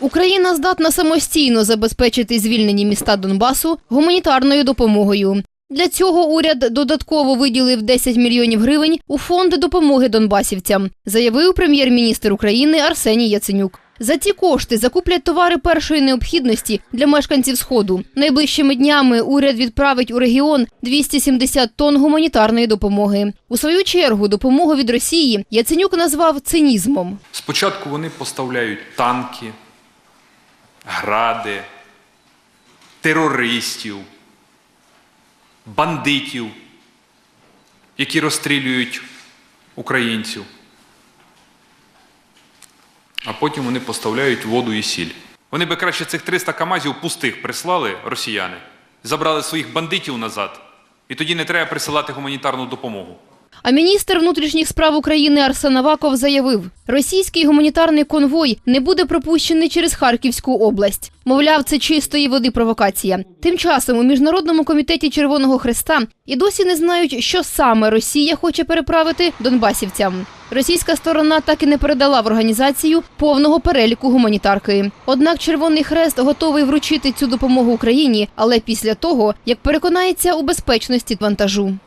Україна здатна самостійно забезпечити звільнені міста Донбасу гуманітарною допомогою. Для цього уряд додатково виділив 10 мільйонів гривень у фонд допомоги донбасівцям, заявив прем'єр-міністр України Арсеній Яценюк. За ті кошти закуплять товари першої необхідності для мешканців Сходу. Найближчими днями уряд відправить у регіон 270 тонн гуманітарної допомоги. У свою чергу допомогу від Росії Яценюк назвав цинізмом. Спочатку вони поставляють танки, гради, терористів, бандитів, які розстрілюють українців. А потім вони поставляють воду і сіль. Вони би краще цих 300 камазів пустих прислали росіяни, забрали своїх бандитів назад, і тоді не треба присилати гуманітарну допомогу. А міністр внутрішніх справ України Арсен Аваков заявив, російський гуманітарний конвой не буде пропущений через Харківську область. Мовляв, це чистої води провокація. Тим часом у міжнародному комітеті Червоного Хреста і досі не знають, що саме Росія хоче переправити донбасівцям. Російська сторона так і не передала в організацію повного переліку гуманітарки. Однак Червоний Хрест готовий вручити цю допомогу Україні, але після того, як переконається у безпечності вантажу.